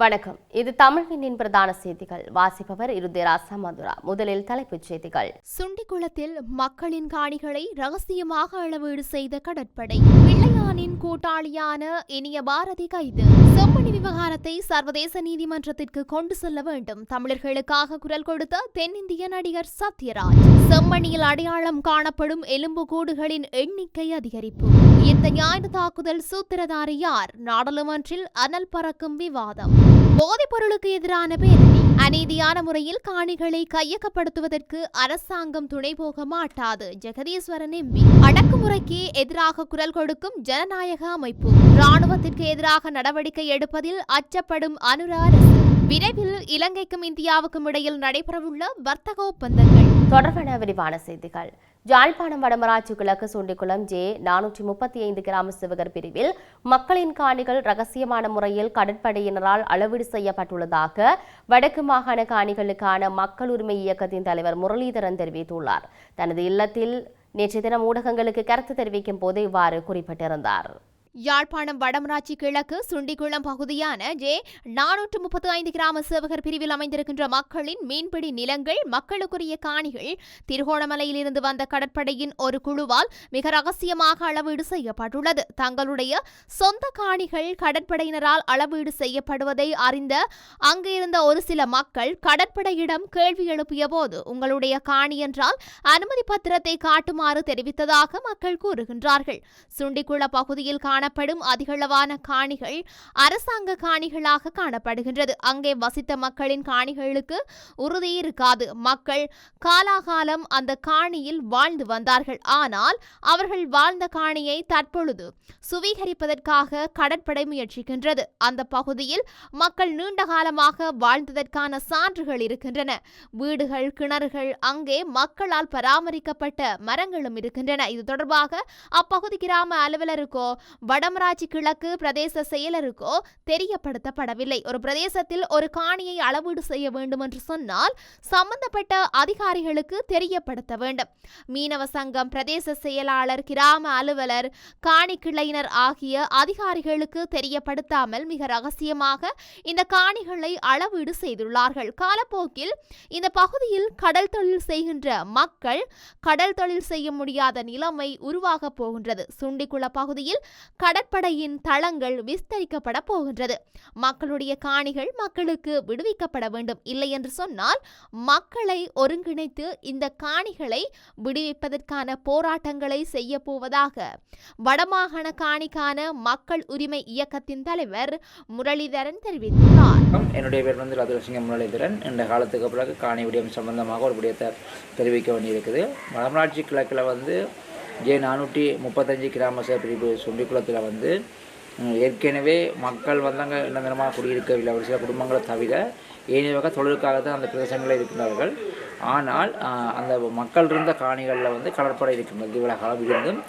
வணக்கம். இது தமிழ்வினின் பிரதான செய்திகள். வாசிப்பவர் இருதேராசா மதுரா. முதலில் தலைப்புச் செய்திகள். சுண்டிக்குளத்தில் மக்களின் காணிகளை ரகசியமாக அளவீடு செய்த கடற்படை. பிள்ளையானின் கூட்டாளியான இனிய பாரதி கைது. செம்மணி விவகாரத்தை சர்வதேச நீதிமன்றத்திற்கு கொண்டு செல்ல வேண்டும். தமிழர்களுக்காக குரல் கொடுத்த தென்னிந்திய நடிகர் சத்யராஜ். செம்மணியில் அடையாளம் காணப்படும் எலும்புக்கூடுகளின் எண்ணிக்கை அதிகரிப்பு. இந்த ஞாயிறு தாக்குதல் சூத்திரதாரி யார் நாடாளுமன்றில் அனல் பறக்கும் விவாதம். போதைப் பொருளுக்கு எதிரான பேரணி. அநீதியான முறையில் காணிகளை கையகப்படுத்துவதற்கு அரசாங்கம் துணை போக மாட்டாது ஜெகதீஸ்வரன் எம்பி. அடக்குமுறைக்கு எதிராக குரல் கொடுக்கும் ஜனநாயக அமைப்பு. ராணுவத்திற்கு எதிராக நடவடிக்கை எடுப்பதில் அச்சப்படும் அனுர அரசு. விரைவில் இலங்கைக்கும் இந்தியாவுக்கும் இடையில் நடைபெறவுள்ள வர்த்தக ஒப்பந்தங்கள். தொடர்பான விரிவான செய்திகள். ஜாழ்ப்பாணம் வடமராட்சி கிழக்கு சுண்டிக்குளம் ஜே நானூற்றி முப்பத்தி ஐந்து கிராம சிவகர் பிரிவில் மக்களின் காணிகள் ரகசியமான முறையில் கடற்படையினரால் அளவீடு செய்யப்பட்டுள்ளதாக வடக்கு மாகாண காணிகளுக்கான மக்கள் உரிமை இயக்கத்தின் தலைவர் முரளிதரன் தெரிவித்துள்ளார். தனது இல்லத்தில் நேற்று தினம் ஊடகங்களுக்கு கருத்து தெரிவிக்கும் போது இவ்வாறு குறிப்பிட்டிருந்தார். யாழ்ப்பாணம் வடமராட்சி கிழக்கு சுண்டிக்குளம் பகுதியான ஜே நானூற்று முப்பத்தி ஐந்து கிராம சேவகர் பிரிவில் அமைந்திருக்கின்ற மக்களின் மீன்பிடி நிலங்கள் மக்களுக்குரிய காணிகள் திருகோணமலையிலிருந்து வந்த கடற்படையின் ஒரு குழுவால் மிக ரகசியமாக அளவீடு செய்யப்பட்டுள்ளது. தங்களுடைய சொந்த காணிகள் கடற்படையினரால் அளவீடு செய்யப்படுவதை அறிந்த அங்கிருந்த ஒரு சில மக்கள் கடற்படையிடம் கேள்வி எழுப்பிய போது உங்களுடைய காணி என்றால் அனுமதி பத்திரத்தை காட்டுமாறு தெரிவித்ததாக மக்கள் கூறுகின்றார்கள். சுண்டிக்குள பகுதியில் காணி காணப்படும் அதிகளவான காணிகள் அரசாங்க காணிகளாக காணப்படுகின்றது. அங்கே வசித்த மக்களின் காணிகளுக்கு உறுதி இருக்காது. மக்கள் காலாகாலம் அந்த காணியில் வாழ்ந்து வந்தார்கள். ஆனால் அவர்கள் வாழ்ந்த காணியை தற்பொழுது சுவீகரிப்பதற்காக கடற்படை முயற்சிக்கின்றது. அந்த பகுதியில் மக்கள் நீண்ட காலமாக வாழ்ந்ததற்கான சான்றுகள் இருக்கின்றன. வீடுகள் கிணறுகள் அங்கே மக்களால் பராமரிக்கப்பட்ட மரங்களும் இருக்கின்றன. இது தொடர்பாக அப்பகுதி கிராம அலுவலருக்கோ வடமராட்சி கிழக்கு பிரதேச செயலருக்கோ தெரியப்படுத்தப்படவில்லை. ஒரு பிரதேசத்தில் ஒரு காணியை அளவீடு செய்ய வேண்டும் என்று சொன்னால் சம்பந்தப்பட்ட அதிகாரிகளுக்கு தெரியப்படுத்த வேண்டும். மீனவ சங்கம் பிரதேச செயலாளர் கிராம அலுவலர் காணி கிளையினர் ஆகிய அதிகாரிகளுக்கு தெரியப்படுத்தாமல் மிக ரகசியமாக இந்த காணிகளை அளவீடு செய்துள்ளார்கள். காலப்போக்கில் இந்த பகுதியில் கடல் தொழில் செய்கின்ற மக்கள் கடல் தொழில் செய்ய முடியாத நிலைமை உருவாகப் போகின்றது. சுண்டிக்குள பகுதியில் கடற்படையின் தளங்கள் விஸ்தரிக்கப்பட போகின்றது. மக்களுடைய காணிகள் மக்களுக்கு விடுவிக்கப்பட வேண்டும். இல்லை என்று சொன்னால் மக்களை ஒருங்கிணைத்து இந்த காணிகளை விடுவிப்பதற்கான போராட்டங்களை செய்ய போவதாக வடமாகாண காணிக்கான மக்கள் உரிமை இயக்கத்தின் தலைவர் முரளிதரன் தெரிவித்துள்ளார். என்னுடைய பேர் வந்து ரதுலசிங்கம் முரளிதரன். இந்த காலத்துக்கு பிறகு காணி விடயம் சம்பந்தமாக ஒரு விடயத்தை தெரிவிக்க வேண்டியிருக்குது. வடமராட்சி கிழக்கில் வந்து ஜே நானூற்றி முப்பத்தஞ்சு கிராம சேவை பிரிவு சுண்டிக்குளத்தில் வந்து ஏற்கனவே மக்கள் வந்தாங்க நிரந்தரமாக குடியிருக்கவில்லை. ஒரு சில குடும்பங்களை தவிர ஏனைய வகை தொழிலுக்காக தான் அந்த பிரதேசங்களில் இருக்கிறார்கள் ஆனால் அந்த மக்கள் இருந்த காணிகளில் வந்து கடற்படை இருக்கின்றது. இவ்வளோ காலம் இருந்தும்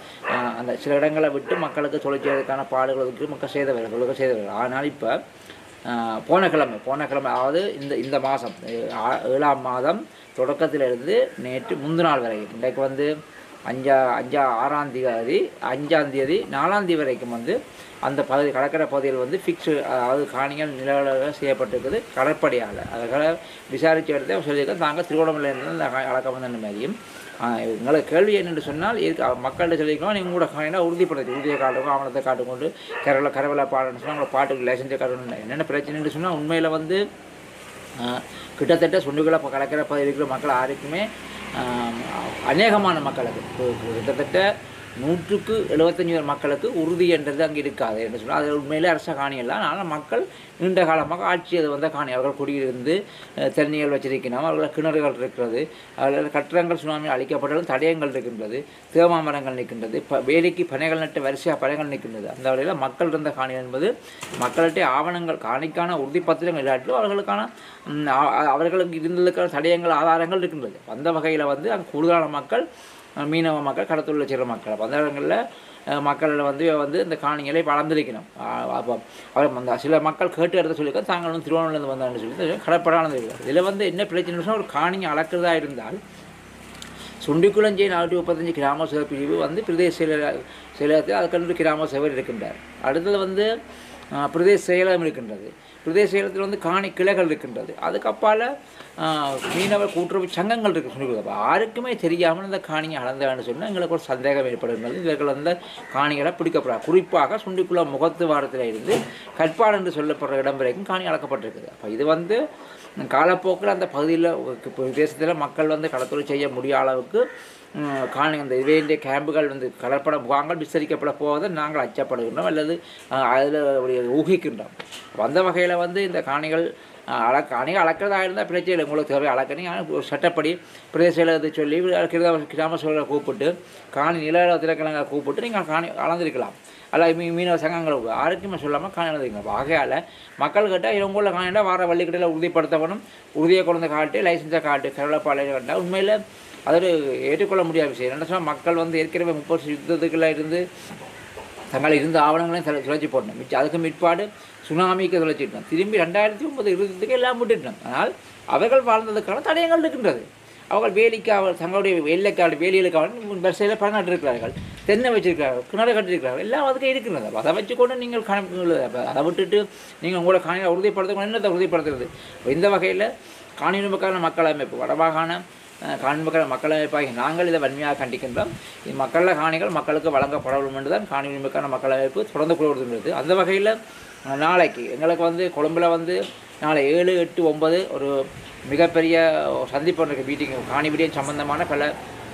அந்த சில இடங்களை விட்டு மக்களுக்கு தொழில் செய்வதற்கான பாடுகளுக்கு மக்கள் செய்தவர்கள் தொழில்கள் செய்தவர்கள் ஆனால் இப்போ போன கிழமை போன கிழமை அதாவது இந்த இந்த மாதம் ஏழாம் மாதம் தொடக்கத்திலிருந்து நேற்று முந்து நாள் வரைக்கும் இன்றைக்கு வந்து அஞ்சா அஞ்சா ஆறாம் தேதி அஞ்சாம் தேதி நாலாம் தேதி வரைக்கும் வந்து அந்த பகுதி கடற்கரை பகுதியில் வந்து ஃபிக்ஸு அதாவது காணிகள் நிலவரம் செய்யப்பட்டிருக்குது கடற்படையால். அதுக்காக விசாரித்த இடத்தை சொல்லியிருக்கோம் நாங்கள் திருவண்ணாமலையிலிருந்து அந்த அழக்க வந்த மாதிரியும் ஆஹ் கேள்வி என்னென்று சொன்னால் இருக்கு மக்கள்கிட்ட சொல்லிக்கலாம் நீங்கள் கூட காணினா உறுதிப்படுத்தி உறுதியை காட்டுங்க ஆவணத்தை காட்டுக்கொண்டு கரவலை கரவலை பாடணும்னு சொன்னால் உங்களை பாட்டுக்கு லைசன்ஸை காட்டணும் என்னென்ன பிரச்சனைன்னு சொன்னால் உண்மையில் வந்து கிட்டத்தட்ட சுண்டுகளை இப்போ கலக்கிற பகுதியில் இருக்கிற மக்கள் யாருக்குமே அநேகமான மக்களுக்கு கிட்டத்தட்ட நூற்றுக்கு எழுபத்தஞ்சு பேர் மக்களுக்கு உறுதி என்றது அங்கே இருக்காது என்று சொன்னால். அது உண்மையிலே அரச காணியல்ல ஆனால் மக்கள் நீண்ட காலமாக ஆட்சி அது வந்த காணி. அவர்கள் குடியிருந்து அஹ், தண்ணிகள் வச்சிருக்கணும் அவர்கள் கிணறுகள் இருக்கிறது. அவர்கள் கட்டடங்கள் சுனாமி அழிக்கப்பட்டாலும் தடயங்கள் இருக்கின்றது. தேமா மரங்கள் நிற்கின்றது. ப வேலைக்கு பனைகள் நட்டு வரிசையாக பனைகள் நிற்கின்றது. அந்த வகையில் மக்கள் இருந்த காணி என்பது மக்கள்கிட்ட ஆவணங்கள் காணிக்கான உறுதிப்பத்திரங்கள் இல்லாட்டிலும் அவர்களுக்கான அவர்களுக்கு இருந்ததுக்கான தடயங்கள் ஆதாரங்கள் இருக்கின்றது. அந்த வகையில் வந்து அங்கே கூடுதலான மக்கள் மீனவ மக்கள் கடத்தொழில் செய்கிற மக்கள். அப்போ அந்த இடங்களில் மக்கள் வந்து வந்து இந்த காணிகளை வளர்ந்திருக்கணும். அப்போ அவர் அந்த சில மக்கள் கேட்டு எடுத்து சொல்லியிருக்க தாங்கள் வந்து திருவண்ணாமலேருந்து வந்தான்னு சொல்லி கடப்படானது இதில் வந்து என்ன பிரச்சனை சொன்னால் ஒரு காணியை அளக்கிறதா இருந்தால் சுண்டிக்குளஞ்சி நானூற்றி முப்பத்தஞ்சு கிராம சேவை பிரிவு வந்து பிரதேச செயலர் செயலகத்தில் அதுக்கன்று கிராம சேவர் இருக்கின்றார். அடுத்தது வந்து பிரதேச செயலகம் இருக்கின்றது. பிரதேச வந்து காணி கிளைகள் இருக்கின்றது அதுக்கப்பால் மீனவர் கூட்டுறவு சங்கங்கள் இருக்கு சொல்லி அப்போ யாருக்குமே தெரியாமல் இந்த காணியை அளந்தான்னு சொன்னால் எங்களுக்கு ஒரு சந்தேகம் ஏற்படுகிறது இவர்கள் அந்த காணிகளை பிடிக்கப்படுறாங்க குறிப்பாக சுண்டிக்குள்ள முகத்து வாரத்தில் இருந்து கற்பாடு என்று சொல்லப்படுற இடம் வரைக்கும் காணி அளக்கப்பட்டிருக்குது அப்போ இது வந்து காலப்போக்கில் அந்த பகுதியில் பிரதேசத்தில் மக்கள் வந்து கடத்தொழில் செய்ய முடியாத அளவுக்கு காணி அந்த இந்த கேம்புகள் வந்து கலப்பட முகாங்கள் விசரிக்கப்பட போவதை நாங்கள் அச்சப்படுகின்றோம் அல்லது அதில் ஊகிக்கின்றோம். வந்த அந்த வகையில் வந்து இந்த காணிகள் அஹ், காணிகள் அளக்கிறதா இருந்தால் பிரச்சனை இல்லை. உங்களுக்கு தேவை அளக்கணும். ஒரு சட்டப்படி பிரதேச சொல்லி கிராம கிராம சூழலை கூப்பிட்டு காணி நில திறக்கலங்களை கூப்பிட்டு நீங்கள் காணி அளந்திருக்கலாம். அல்ல மீ மீனவ சங்கங்கள் யாருக்குமே சொல்லாமல் காணி அளந்திருக்கலாம். ஆகையால் மக்கள் கிட்ட இவங்கள காணியில் வார வள்ளிக்கடையில் உறுதிப்படுத்தப்படும் உறுதியை கொண்டு காட்டு லைசன்ஸை காட்டு கரளப்பாலை கண்டா உண்மையில் அது ஏற்றுக்கொள்ள முடியாத விஷயம். என்ன சொன்னால் மக்கள் வந்து ஏற்கனவே முப்பது யுத்தத்துக்குள்ள இருந்து தங்கள் இருந்த ஆவணங்களையும் தொலை போடணும் மிச்சம் அதுக்கு மிற்பாடு சுனாமிக்கு சுழச்சிட்டோம் திரும்பி ரெண்டாயிரத்தி ஒன்பது இருபதுக்கு எல்லாம் விட்டுட்டோம். ஆனால் அவர்கள் வாழ்ந்ததுக்கான தடயங்கள் இருக்கின்றது. அவர்கள் வேலைக்காக தங்களுடைய வேலைக்காக வேலைகளுக்காக வரிசையில் பணம் நட்டிருக்கிறார்கள் தென்னை வச்சிருக்கிறார்கள் கிணறு கட்டிருக்கிறார்கள் எல்லாம் அதுக்கு இருக்கிறது அப்ப அதை வச்சுக்கொண்டு நீங்கள் கணக்கு அதை விட்டுட்டு நீங்கள் உங்களை காணியை உறுதிப்படுத்த என்னத்தை உறுதிப்படுத்துறது? இந்த வகையில் காணியுரிமைக்கான மக்கள் அமைப்பு வடமாகாண காணிமக்கள் மக்களமைப்பாகி நாங்கள் இதை வன்மையாக கண்டிக்கின்றோம். இது மக்கள காணிகள் மக்களுக்கு வழங்கப்பட வேண்டும் என்று தான் காணி உரிமைக்கான மக்களமைப்பு தொடர்ந்து கொடுத்துள்ளது அந்த வகையில் நாளைக்கு எங்களுக்கு வந்து கொழும்பில் வந்து நாளை ஏழு எட்டு ஒன்பது ஒரு மிகப்பெரிய சந்திப்பு இருக்குது மீட்டிங் காணி விடியம் சம்பந்தமான பல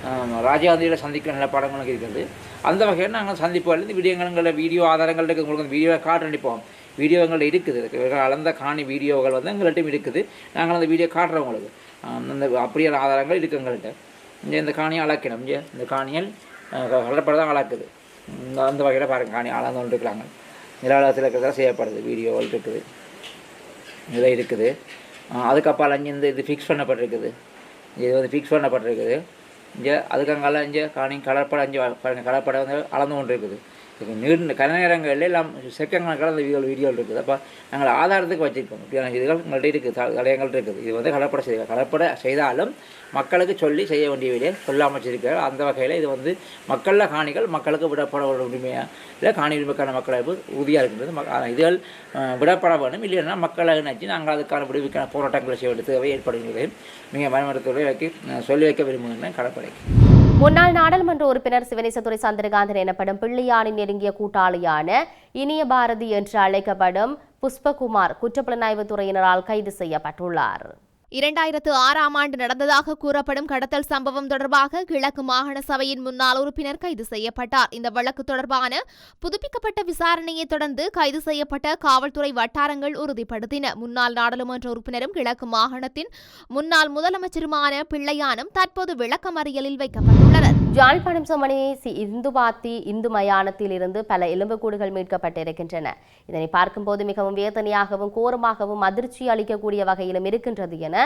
அஹ், ராஜீவ்காந்தியில் சந்திக்கிற நிலப்பாடங்களும் இருக்கிறது அந்த வகையில் நாங்கள் சந்திப்புகள் இந்த விடயங்கள வீடியோ ஆதாரங்கள் இருக்குது. உங்களுக்கு வீடியோ காட்ட அனுப்போம் வீடியோ எங்கள்கிட்ட இருக்குது அளந்த காணி வீடியோகள் வந்து எங்கள்கிட்டையும் இருக்குது. நாங்கள் அந்த வீடியோ காட்டுறோம் உங்களுக்கு. அந்த அப்படியான ஆதாரங்கள் இருக்குது எங்கள்கிட்ட இங்கே இந்த காணியை அளக்கணும். இங்கே இந்த காணியல் கடற்படை தான் அளக்குது. இந்த அந்த வகையில் பாருங்கள் காணி அளந்து கொண்டு இருக்கிறாங்க நிலவரத்தில் இருக்கிறதெல்லாம் செய்யப்படுது. வீடியோவில் இருக்குது. இதில் இருக்குது. அதுக்கப்புறம் அதுக்கப்பால் இந்த இது ஃபிக்ஸ் பண்ணப்பட்டிருக்குது. இது வந்து ஃபிக்ஸ் பண்ணப்பட்டிருக்குது. இங்கே அதுக்கங்கால இங்கே காணி கடற்படை அஞ்சு பாருங்கள் கடற்படை வந்து அளந்து கொண்டு இருக்குது நீண்ட கல நேரங்களில் எல்லாம் செக்கங்கணக்கில் அந்த வீடியோ வீடியோவில் இருக்குது. அப்போ நாங்கள் ஆதாரத்துக்கு வச்சுருக்கோம். இப்படியான இதுகள் உங்கள்கிட்ட இருக்குது த- தடயங்கள் இருக்குது. இது வந்து கடற்படை செய்ய கடற்படை செய்தாலும் மக்களுக்கு சொல்லி செய்ய வேண்டிய வேலையை சொல்லாமல் வச்சிருக்கிறார். அந்த வகையில் இது வந்து மக்களில் காணிகள் மக்களுக்கு விடப்பட உரிமையாக இல்லை காணி உரிமைக்கான மக்கள் உறுதியாக இருக்கின்றது. மக்- இதுகள் விடப்பட வேண்டும். இல்லைன்னா மக்களை நினச்சி நாங்கள் அதுக்கான விடுவிக்கான போராட்டங்களை செய்ய வேண்டிய தேவை ஏற்படுகிறது மிக பயன்படுத்துவதை வைக்க சொல்லி வைக்க விரும்புகின்றேன் கடற்படைக்கு. முன்னாள் நாடாளுமன்ற உறுப்பினர் சிவனேசதுரை சந்திரகாந்தன் எனப்படும் பிள்ளையானின் நெருங்கிய கூட்டாளியான இனிய பாரதி என்று அழைக்கப்படும் புஷ்பகுமார் குற்றப்புலனாய்வு துறையினரால் கைது செய்யப்பட்டுள்ளார். இரண்டாயிரத்து ஆறாம் ஆண்டு நடந்ததாக கூறப்படும் கடத்தல் சம்பவம் தொடர்பாக கிழக்கு மாகாண சபையின் முன்னாள் உறுப்பினர் கைது செய்யப்பட்டார். இந்த வழக்கு தொடர்பான புதுப்பிக்கப்பட்ட விசாரணையை தொடர்ந்து கைது செய்யப்பட்ட காவல்துறை வட்டாரங்கள் உறுதிப்படுத்தின. முன்னாள் நாடாளுமன்ற உறுப்பினரும் கிழக்கு மாகாணத்தின் முன்னாள் முதலமைச்சருமான பிள்ளையானும் தற்போது விளக்கமறியலில் வைக்கப்பட்டுள்ளனர். யாழ்ப்பாணம் சுமணி சி. இந்துபாத்தி இந்து மயானத்தில் இருந்து பல எலும்புக்கூடுகள் மீட்கப்பட்டிருக்கின்றன. இதனை பார்க்கும்போது மிகவும் வேதனையாகவும் கோரமாகவும் அதிர்ச்சி அளிக்கக்கூடிய வகையிலும் இருக்கின்றது என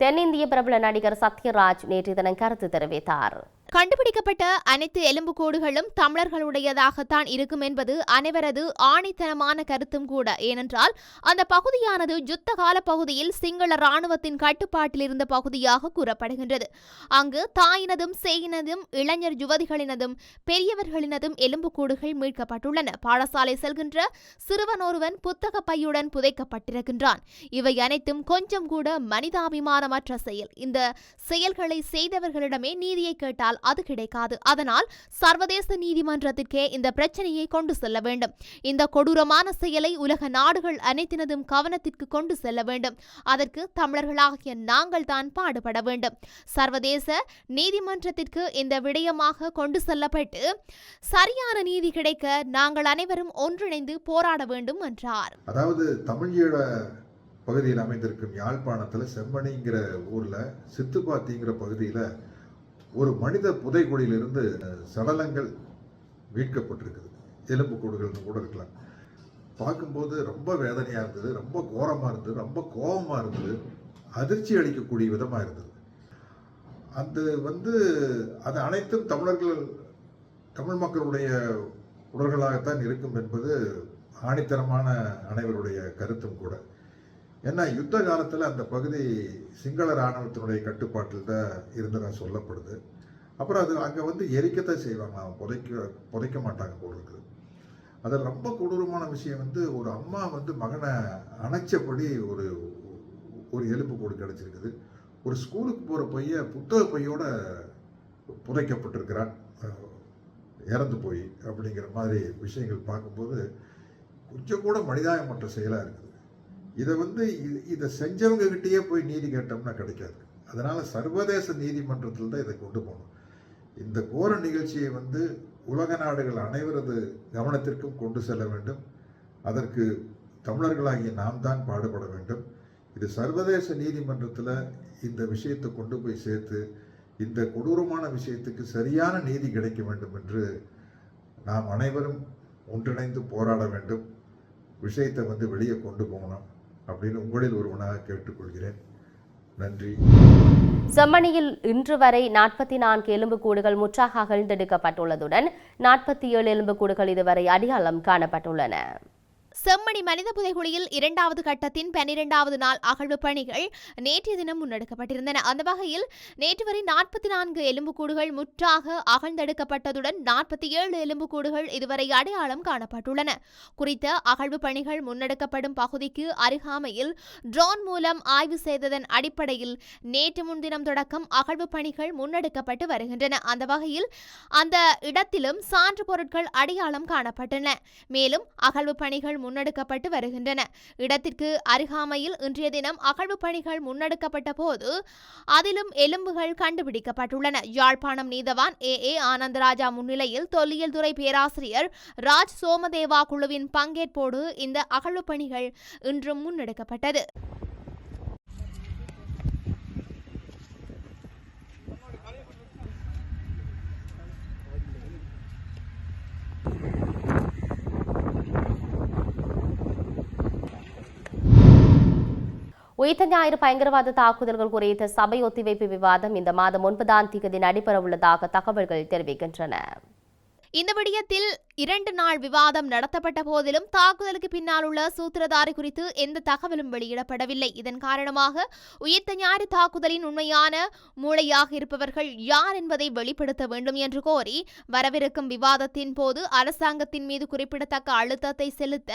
தென்னிந்திய பிரபல நடிகர் சத்யராஜ் நேற்று தினம் கருத்து தெரிவித்தார். கண்டுபிடிக்கப்பட்ட அனைத்து எலும்புக்கூடுகளும் தமிழர்களுடையதாகத்தான் இருக்கும் என்பது அனைவரது ஆணித்தனமான கருத்தும் கூட. ஏனென்றால் அந்த பகுதியானது யுத்த கால பகுதியில் சிங்கள ராணுவத்தின் கட்டுப்பாட்டில் இருந்த பகுதியாக கூறப்படுகின்றது. அங்கு தாயினதும் சேயினதும் இளைஞர் யுவதிகளினதும் பெரியவர்களினதும் எலும்புக்கூடுகள் மீட்கப்பட்டுள்ளன. பாடசாலை செல்கின்ற சிறுவன் ஒருவன் புத்தக பையுடன் புதைக்கப்பட்டிருக்கின்றான். இவை அனைத்தும் கொஞ்சம் கூட மனிதாபிமானமற்ற செயல். இந்த செயல்களை செய்தவர்களிடமே நீதியை கேட்டால் அது கிடைக்காது. அதனால் சர்வதேச நீதிமன்றத்திற்கே இந்த பிரச்சனையை கொண்டு செல்ல வேண்டும். இந்த கொடூரமான செயலை உலக நாடுகள் அனைத்தினதும் கவனத்திற்கு கொண்டு செல்ல வேண்டும். அதற்கு தமிழர்களாகிய நாங்கள் தான் பாடுபட வேண்டும். சர்வதேச நீதிமன்றத்திற்கு இந்த விடயமாக கொண்டு செல்லப்பட்டு சரியான நீதி கிடைக்க நாங்கள் அனைவரும் ஒன்றிணைந்து போராட வேண்டும் என்றார். அதாவது தமிழீழ பகுதியில் அமைந்திருக்கும் யாழ்ப்பாணத்தில் செம்மணிங்கிற ஊரில் சித்துப்பாத்திங்கிற பகுதியில் ஒரு மனித புதைக்குழியிலிருந்து சடலங்கள் மீட்கப்பட்டிருக்குது. எலும்புக்கூடுகள்னு கூட இருக்கலாம். பார்க்கும்போது ரொம்ப வேதனையாக இருந்தது ரொம்ப கோரமாக இருந்தது ரொம்ப கோபமாக இருந்தது அதிர்ச்சி அளிக்கக்கூடிய விதமாக இருந்தது. அது வந்து அது அனைத்தும் தமிழர்கள் தமிழ் மக்களுடைய உடல்களாகத்தான் இருக்கும் என்பது ஆணித்தரமான அனைவருடைய கருத்தும் கூட. ஏன்னா யுத்த காலத்தில் அந்த பகுதி சிங்கள இராணுவத்தினுடைய கட்டுப்பாட்டில் தான் இருந்ததாக சொல்லப்படுது. அப்புறம் அது அங்கே வந்து எரிக்கத்தான் செய்வாங்க. புதைக்க புதைக்க மாட்டாங்க போல இருக்குது. அதில் ரொம்ப கொடூரமான விஷயம் வந்து ஒரு அம்மா வந்து மகனை அணைச்சபடி ஒரு ஒரு எலும்பு கூடு கிடச்சிருக்குது. ஒரு ஸ்கூலுக்கு போகிற பையன் புத்தக பையோட புதைக்கப்பட்டிருக்கிறான். இறந்து போய் அப்படிங்கிற மாதிரி விஷயங்கள் பார்க்கும்போது கொஞ்சம் கூட மனிதாயமற்ற செயலாக இருக்குது. இதை வந்து இதை செஞ்சவங்க கிட்டேயே போய் நீதி கேட்டோம்னா கிடைக்காது. அதனால் சர்வதேச நீதிமன்றத்தில் தான் இதை கொண்டு போகணும். இந்த கோர நிகழ்ச்சியை வந்து உலக நாடுகள் அனைவரது கவனத்திற்கும் கொண்டு செல்ல வேண்டும். அதற்கு தமிழர்களாகிய நாம் தான் பாடுபட வேண்டும். இது சர்வதேச நீதிமன்றத்தில் இந்த விஷயத்தை கொண்டு போய் சேர்த்து இந்த கொடூரமான விஷயத்துக்கு சரியான நீதி கிடைக்க வேண்டும் என்று நாம் அனைவரும் ஒன்றிணைந்து போராட வேண்டும். விஷயத்தை வந்து வெளியே கொண்டு போகணும். அப்படின்னு உங்களில் ஒருவனாக கேட்டுக்கொள்கிறேன். நன்றி. செம்மணியில் இன்று வரை நாற்பத்தி நான்கு எலும்புக்கூடுகள் முற்றாக அகழ்ந்தெடுக்கப்பட்டுள்ளதுடன் நாற்பத்தி ஏழு எலும்புக்கூடுகள் இதுவரை அடையாளம் காணப்பட்டுள்ளன. செம்மணி மனித புதைகுழியில் இரண்டாவது கட்டத்தின் பன்னிரெண்டாவது நாள் அகழ்வு பணிகள் நேற்றைய தினம் முன்னெடுக்கப்பட்டிருந்தன. அந்த வகையில் நேற்று வரை நாற்பத்தி நான்கு எலும்புக்கூடுகள் முற்றாக அகழ்ந்தெடுக்கப்பட்டதுடன் நாற்பத்தி ஏழு எலும்புக்கூடுகள் இதுவரை அடையாளம் காணப்பட்டுள்ளன. குறித்த அகழ்வு பணிகள் முன்னெடுக்கப்படும் பகுதிக்கு அருகாமையில் ட்ரோன் மூலம் ஆய்வு செய்ததன் அடிப்படையில் நேற்று முன்தினம் தொடக்கம் அகழ்வு பணிகள் முன்னெடுக்கப்பட்டு வருகின்றன. அந்த வகையில் அந்த இடத்திலும் சான்று பொருட்கள் அடையாளம் காணப்பட்டன மேலும் அகழ்வு பணிகள் முன்னெடுக்கப்பட்டு வருகின்றன. இடத்திற்கு அருகாமையில் இன்றைய தினம் அகழ்வு பணிகள் முன்னெடுக்கப்பட்ட போது அதிலும் எலும்புகள் கண்டுபிடிக்கப்பட்டுள்ளன. யாழ்ப்பாணம் நீதவான் ஏ. ஏ. ஆனந்தராஜா முன்னிலையில் தொல்லியல் துறை பேராசிரியர் ராஜ் சோமதேவா குழுவின் பங்கேற்போடு இந்த அகழ்வு பணிகள் இன்றும் முன்னெடுக்கப்பட்டது. உயிர்த்த ஞாயிறு பயங்கரவாத தாக்குதல்கள் குறித்த சபை ஒத்திவைப்பு விவாதம் இந்த மாதம் ஒன்பதாம் தேதி நடைபெறவுள்ளதாக தகவல்கள் தெரிவிக்கின்றன. இந்த விடயத்தில் இரண்டு நாள் விவாதம் நடத்தப்பட்ட போதிலும் தாக்குதலுக்கு பின்னால் உள்ள சூத்திரதாரி குறித்து எந்த தகவலும் வெளியிடப்படவில்லை. இதன் காரணமாக உயிர்த்த ஞாயிறு தாக்குதலின் உண்மையான மூளையாக இருப்பவர்கள் யார் என்பதை வெளிப்படுத்த வேண்டும் என்று கோரி வரவிருக்கும் விவாதத்தின் போது அரசாங்கத்தின் மீது குறிப்பிடத்தக்க அழுத்தத்தை செலுத்த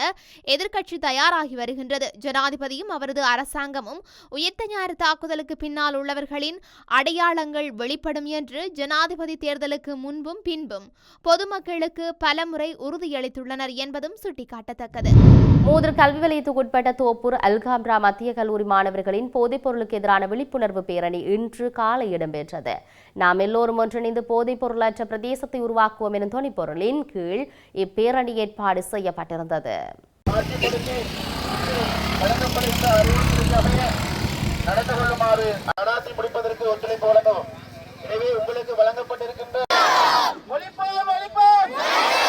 எதிர்க்கட்சி தயாராகி வருகின்றது. ஜனாதிபதியும் அவரது அரசாங்கமும் உயிர்த்த ஞாயிறு தாக்குதலுக்கு பின்னால் உள்ளவர்களின் அடையாளங்கள் வெளிப்படும் என்று ஜனாதிபதி தேர்தலுக்கு முன்பும் பின்பும் பொது பொதுமக்களுக்கு பலமுறை உறுதியளித்துள்ளனர் என்பதும் சுட்டிக்காட்டத்தக்கது. மூதூர் கல்வி வலயத்துக்கு உட்பட்ட தோப்பூர் அல்காம்ரா மத்திய கல்லூரி மாணவர்களின் போதைப் பொருளுக்கு எதிரான விழிப்புணர்வு பேரணி இன்று காலை இடம்பெற்றது. நாம் எல்லோரும் ஒன்றிணைந்து போதைப் பொருளற்ற பிரதேசத்தை உருவாக்குவோம் எனும் துணைப்பொருளின் கீழ் இப்பேரணி ஏற்பாடு செய்யப்பட்டிருந்தது. நடந்து கொள்ளுமாறு நடாத்தி முடிப்பதற்கு ஒத்துழைப்பு வழங்கவும் எனவே உங்களுக்கு வழங்கப்பட்டிருக்கின்ற হরিপদ হরিপদ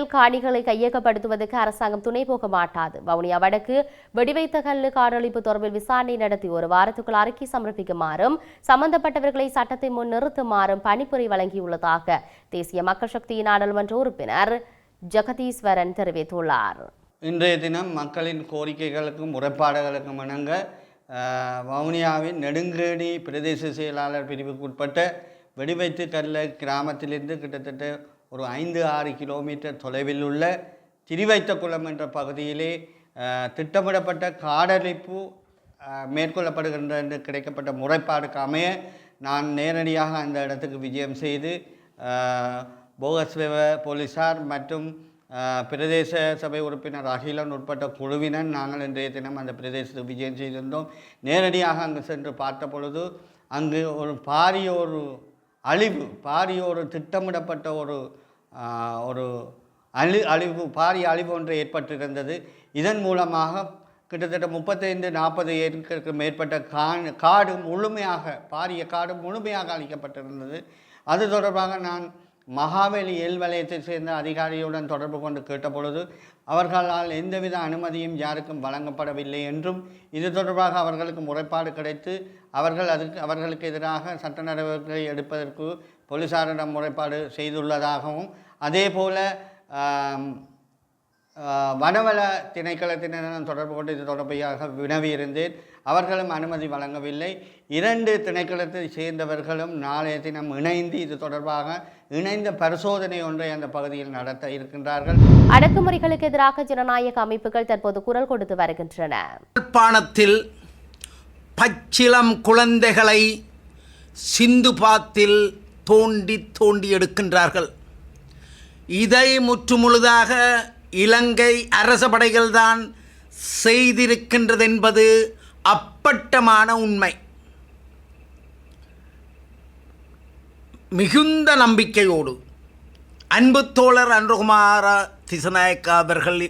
அநீதியான காணிகளை கையகப்படுத்துவதற்கு அரசாங்கம் துணை போக மாட்டாது. வவுனியா வடக்கு வெடிவைத்த கல்லு காடழிப்பு தொடர்பில் விசாரணை நடத்தி ஒரு வாரத்துக்குள் அறிக்கை சமர்ப்பிக்குமாறும் சம்பந்தப்பட்டவர்களை சட்டத்தை முன் நிறுத்துமாறும் பணிப்புரை வழங்கியுள்ளதாக தேசிய மக்கள் சக்தியின் நாடாளுமன்ற உறுப்பினர் ஜெகதீஸ்வரன் தெரிவித்துள்ளார். இன்றைய தினம் மக்களின் கோரிக்கைகளுக்கும் முறைப்பாடுகளுக்கும் இணங்க வவுனியாவின் நெடுங்கேணி பிரதேச செயலாளர் பிரிவுக்குட்பட்ட வெடிவைத்து கல்ல கிராமத்திலிருந்து கிட்டத்தட்ட ஒரு ஐந்து ஆறு கிலோமீட்டர் தொலைவில் உள்ள திரிவைத்தகுளம் என்ற பகுதியிலே திட்டமிடப்பட்ட காடழிப்பு மேற்கொள்ளப்படுகின்ற என்று கிடைக்கப்பட்ட முறைப்பாடுக்கு அமைய நான் நேரடியாக அந்த இடத்துக்கு விஜயம் செய்து போகஸ்வேவ போகஸ்வெவ போலீசார் மற்றும் பிரதேச சபை உறுப்பினர் அகிலன் உட்பட்ட குழுவினர் நாங்கள் இன்றைய தினம் அந்த பிரதேசத்துக்கு விஜயம் செய்திருந்தோம். நேரடியாக அங்கு சென்று பார்த்த பொழுது அங்கு ஒரு பாரிய ஒரு அழிவு பாரிய ஒரு திட்டமிடப்பட்ட ஒரு ஒரு அழி அழிவு பாரிய அழிவு ஒன்று ஏற்பட்டிருந்தது. இதன் மூலமாக கிட்டத்தட்ட முப்பத்தைந்து நாற்பது ஏக்கருக்கு மேற்பட்ட காண் காடு முழுமையாக பாரிய காடு முழுமையாக அழிக்கப்பட்டிருந்தது. அது தொடர்பாக நான் மகாவலி எல் சேர்ந்த அதிகாரியுடன் தொடர்பு கொண்டு கேட்டபொழுது அவர்களால் எந்தவித அனுமதியும் யாருக்கும் வழங்கப்படவில்லை என்றும் இது தொடர்பாக அவர்களுக்கு முறைப்பாடு கிடைத்து அவர்கள் அதுக்கு அவர்களுக்கு எதிராக சட்ட நடவடிக்கை எடுப்பதற்கு போலீசாரிடம் முறைப்பாடு செய்துள்ளதாகவும் அதே போல் வனவள திணைக்களத்தினரிடம் தொடர்பு கொண்டு இது தொடர்பாக வினவியிருந்தேன். அவர்களும் அனுமதி வழங்கவில்லை. இரண்டு திணைக்களத்தை சேர்ந்தவர்களும் நாளைய தினம் இணைந்து இது தொடர்பாக இணைந்த பரிசோதனை ஒன்றை அந்த பகுதியில் நடத்த இருக்கின்றார்கள். அடக்குமுறைகளுக்கு எதிராக ஜனநாயக அமைப்புகள் தற்போது குரல் கொடுத்து வருகின்றன. யாழ்ப்பாணத்தில் பச்சிளம் குழந்தைகளை சிந்து பாத்தில் தோண்டி தோண்டி எடுக்கின்றார்கள். இதை முற்றுமுழுதாக இலங்கை அரச படைகள்தான் செய்திருக்கின்றது என்பது அப்பட்டமான உண்மை. மிகுந்த நம்பிக்கையோடு அன்பு தோழர் அன்புகுமார திசநாயக்கா அவர்கள்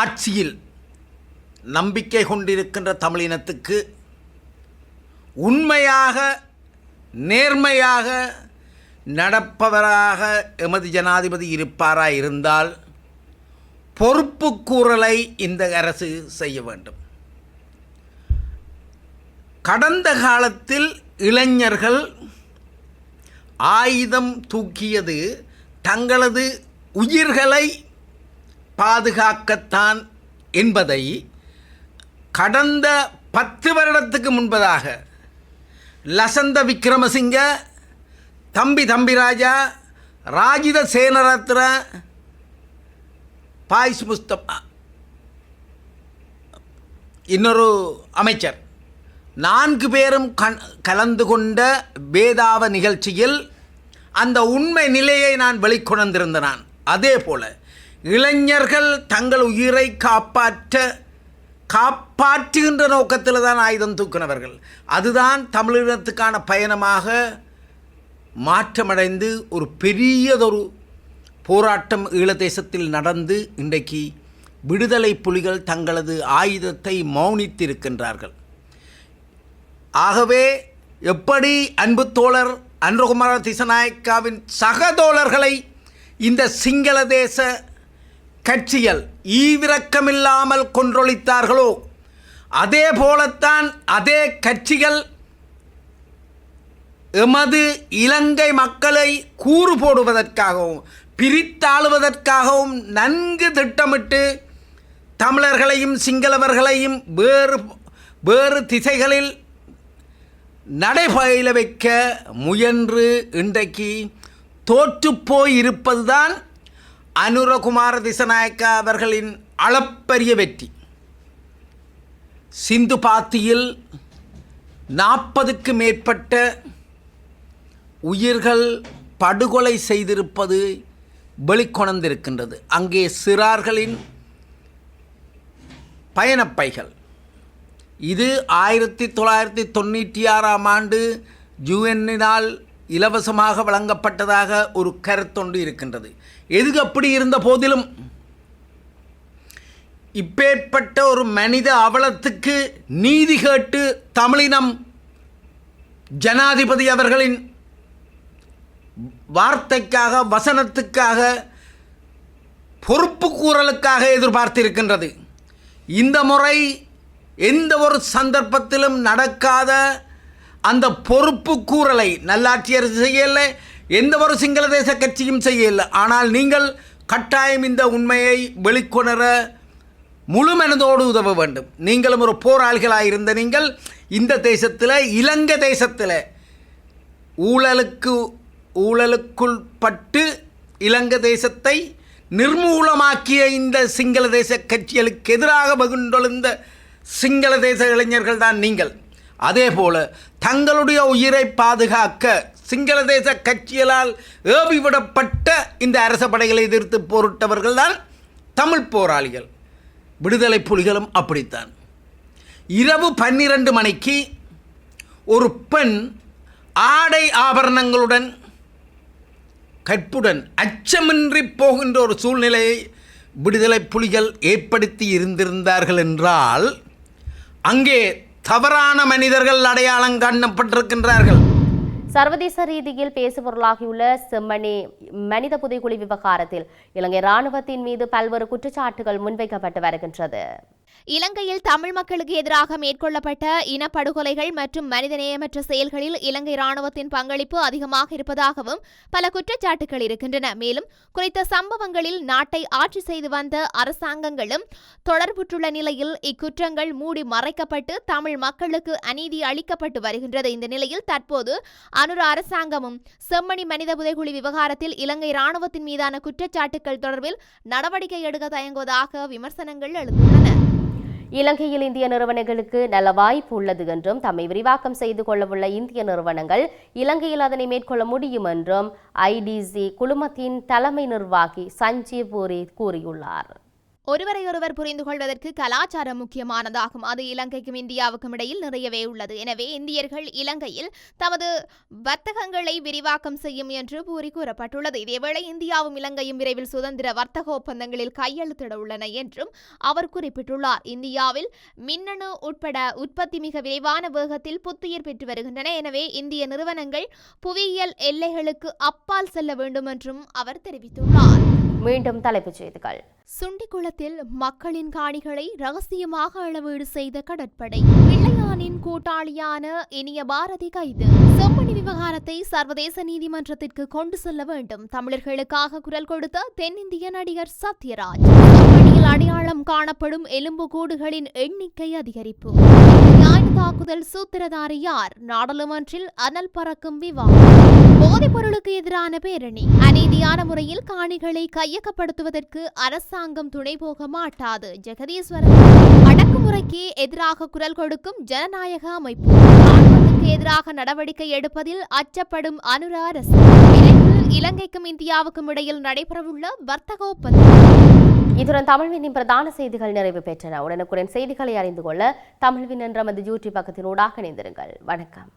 ஆட்சியில் நம்பிக்கை கொண்டிருக்கின்ற தமிழினத்துக்கு உண்மையாக நேர்மையாக நடப்பவராக எமது ஜனாதிபதி இருப்பாரா இருந்தால் பொறுப்புக்கூறலை இந்த அரசு செய்ய வேண்டும். கடந்த காலத்தில் இளைஞர்கள் ஆயுதம் தூக்கியது தங்களது உயிர்களை பாதுகாக்கத்தான் என்பதை கடந்த பத்து வருடத்துக்கு முன்பதாக லசந்த விக்ரமசிங்க தம்பி தம்பிராஜா ராஜித சேனரத்ன பாய்ஸ் முஸ்தபா இன்னொரு அமைச்சர். நான்கு பேரும் கண் கலந்து கொண்ட வேதாவ நிகழ்ச்சியில் அந்த உண்மை நிலையை நான் வெளிக்கொணர்ந்திருந்த நான் அதே போல இளைஞர்கள் தங்கள் உயிரை காப்பாற்ற காப்பாற்றுகின்ற நோக்கத்தில் தான் ஆயுதம் தூக்கினவர்கள். அதுதான் தமிழினத்துக்கான பயணமாக மாற்றமடைந்து ஒரு பெரியதொரு போராட்டம் ஈழதேசத்தில் நடந்து இன்றைக்கு விடுதலை புலிகள் தங்களது ஆயுதத்தை மௌனித்திருக்கின்றார்கள். ஆகவே எப்படி அன்பு தோழர் அன்புகுமார திசநாயக்காவின் சகதோழர்களை இந்த சிங்கள தேச கட்சிகள் ஈவிரக்கமில்லாமல் கொன்றொழித்தார்களோ அதே போலத்தான் அதே கட்சிகள் எமது இலங்கை மக்களை கூறு போடுவதற்காகவும் பிரித்தாளுவதற்காகவும் நன்கு திட்டமிட்டு தமிழர்களையும் சிங்களவர்களையும் வேறு வேறு திசைகளில் நடைபயில வைக்க முயன்று இன்றைக்கு தோற்றுப்போய் இருப்பதுதான் அனுரகுமார திசநாயக்கா அவர்களின் அளப்பரிய வெற்றி. சிந்து பாத்தியில் நாற்பதுக்கு மேற்பட்ட உயிர்கள் படுகொலை செய்திருப்பது வெளிக்கொணர்ந்திருக்கின்றது. அங்கே சிறார்களின் பயணப்பைகள். இது ஆயிரத்தி தொள்ளாயிரத்தி தொண்ணூற்றி ஆறாம் ஆண்டு யுஎன்னினால் இலவசமாக வழங்கப்பட்டதாக ஒரு கருத்தொன்று இருக்கின்றது. எது அப்படி இருந்த போதிலும் இப்பேற்பட்ட ஒரு மனித அவலத்துக்கு நீதி கேட்டு தமிழினம் ஜனாதிபதி அவர்களின் வார்த்தைக்காக வசனத்துக்காக பொறுப்பு கூறலுக்காக எதிர்பார்த்திருக்கின்றது. இந்த முறை எந்த ஒரு சந்தர்ப்பத்திலும் நடக்காத அந்த பொறுப்பு கூறலை. நல்லாட்சி அரசு செய்யலை எந்த ஒரு சிங்கள தேச கட்சியும் செய்யலை. ஆனால் நீங்கள் கட்டாயம் இந்த உண்மையை வெளிக்கொணர முழு மனதோடு உதவ வேண்டும். நீங்களும் ஒரு போராளிகளாக இருந்த நீங்கள் இந்த தேசத்தில் இலங்கை தேசத்தில் ஊழலுக்கு ஊழலுக்குள் பட்டு இலங்கை தேசத்தை நிர்மூலமாக்கிய இந்த சிங்கள தேச கட்சிகளுக்கு எதிராக பகுண்டொழுந்த சிங்கள தேச இளைஞர்கள் தான் நீங்கள். அதே போல தங்களுடைய உயிரை பாதுகாக்க சிங்கள தேச கட்சிகளால் ஏவிவிடப்பட்ட இந்த அரச படைகளை எதிர்த்து போரிட்டவர்கள் தான் தமிழ் போராளிகள். விடுதலை புலிகளும் அப்படித்தான். இரவு பன்னிரண்டு மணிக்கு ஒரு பெண் ஆடை ஆபரணங்களுடன் கற்புடன் அச்சமின்றி போகின்ற ஒரு சூழ்நிலையை விடுதலை புலிகள் ஏற்படுத்தி இருந்திருந்தார்கள் என்றால் அங்கே தவறான மனிதர்கள் அடையாளம் காணப்பட்டிருக்கின்றார்கள். சர்வதேச ரீதியில் பேசுபொருளாகியுள்ள செம்மணி மனித புதைக்குழி விவகாரத்தில் இலங்கை ராணுவத்தின் மீது பல்வேறு குற்றச்சாட்டுகள் முன்வைக்கப்பட்டு வருகின்றது. இலங்கையில் தமிழ் மக்களுக்கு எதிராக மேற்கொள்ளப்பட்ட இனப்படுகொலைகள் மற்றும் மனிதநேயமற்ற செயல்களில் இலங்கை ராணுவத்தின் பங்களிப்பு அதிகமாக இருப்பதாகவும் பல குற்றச்சாட்டுகள் இருக்கின்றன. மேலும் குறித்த சம்பவங்களில் நாட்டை ஆட்சி செய்து வந்த அரசாங்கங்களும் தொடர்புற்றுள்ள நிலையில் இக்குற்றங்கள் மூடி மறைக்கப்பட்டு தமிழ் மக்களுக்கு அநீதி அளிக்கப்பட்டு வருகின்றது. இந்த நிலையில் தற்போது அனுர அரசாங்கமும் செம்மணி மனித புதைகுழி விவகாரத்தில் இலங்கை ராணுவத்தின் மீதான குற்றச்சாட்டுகள் தொடர்பில் நடவடிக்கை எடுக்க தயங்குவதாக விமர்சனங்கள் எழுந்துள்ளன. இலங்கையில் இந்திய நிறுவனங்களுக்கு நல்ல வாய்ப்பு உள்ளது என்றும் தம்மை விரிவாக்கம் செய்து கொள்ளவுள்ள இந்திய நிறுவனங்கள் இலங்கையில் அதனை மேற்கொள்ள முடியும் என்றும் ஐடிசி குழுமத்தின் தலைமை நிர்வாகி சஞ்சீவ் பூரி கூறியுள்ளார். ஒருவரையொருவர் புரிந்து கொள்வதற்கு கலாச்சாரம் முக்கியமானதாகும். அது இலங்கைக்கும் இந்தியாவுக்கும் இடையில் நிறையவே உள்ளது. எனவே இந்தியர்கள் இலங்கையில் தமது வர்த்தகங்களை விரிவாக்கம் செய்யும் என்று கூறி கூறப்பட்டுள்ளது. இதேவேளை இந்தியாவும் இலங்கையும் விரைவில் சுதந்திர வர்த்தக ஒப்பந்தங்களில் கையெழுத்திட உள்ளன என்றும் அவர் குறிப்பிட்டுள்ளார். இந்தியாவில் மின்னணு உட்பட உற்பத்தி மிக விரைவான வேகத்தில் புத்துயிர் பெற்று வருகின்றன. எனவே இந்திய நிறுவனங்கள் புவியியல் எல்லைகளுக்கு அப்பால் செல்ல வேண்டும் என்றும் அவர் தெரிவித்துள்ளார். மீண்டும் தலைப்புச் செய்திகள். சுண்டிக்குளத்தில் மக்களின் காணிகளை ரகசியமாக அளவீடு செய்த கடற்படை. பிள்ளையானின் கூட்டாளியான இனிய பாரதி கைது. செம்மணி விவகாரத்தை சர்வதேச நீதிமன்றத்திற்கு கொண்டு செல்ல வேண்டும். தமிழர்களுக்காக குரல் கொடுத்த தென்னிந்திய நடிகர் சத்யராஜ். செம்மணியில் அடையாளம் காணப்படும் எலும்புக்கூடுகளின் எண்ணிக்கை அதிகரிப்பு. நியாய தாக்குதல் சூத்திரதாரி யார்? நாடாளுமன்றில் அனல் பறக்கும் விவாதம். போதைப் பொருளுக்கு எதிரான பேரணி. அநீதியான முறையில் காணிகளை கையகப்படுத்துவதற்கு அரசாங்கம் துணை போக மாட்டாது. ஜெகதீஸ்வரன். அடக்குமுறைக்கு எதிராக குரல் கொடுக்கும் ஜனநாயக அமைப்பு. ராணுவத்துக்கு எதிராக நடவடிக்கை எடுப்பதில் அச்சப்படும் அனுர அரசு இலங்கைக்கும் இந்தியாவுக்கும் இடையில் நடைபெறவுள்ள வர்த்தக ஒப்பந்தம். இத்துடன் தமிழ்வினின் பிரதான செய்திகள் நிறைவு பெற்றன. உடனுக்குடன் செய்திகளை அறிந்து கொள்ள தமிழ்வின் என்ற நமது யூடியூப் பக்கத்தினூடாக இணைந்திருங்கள். வணக்கம்.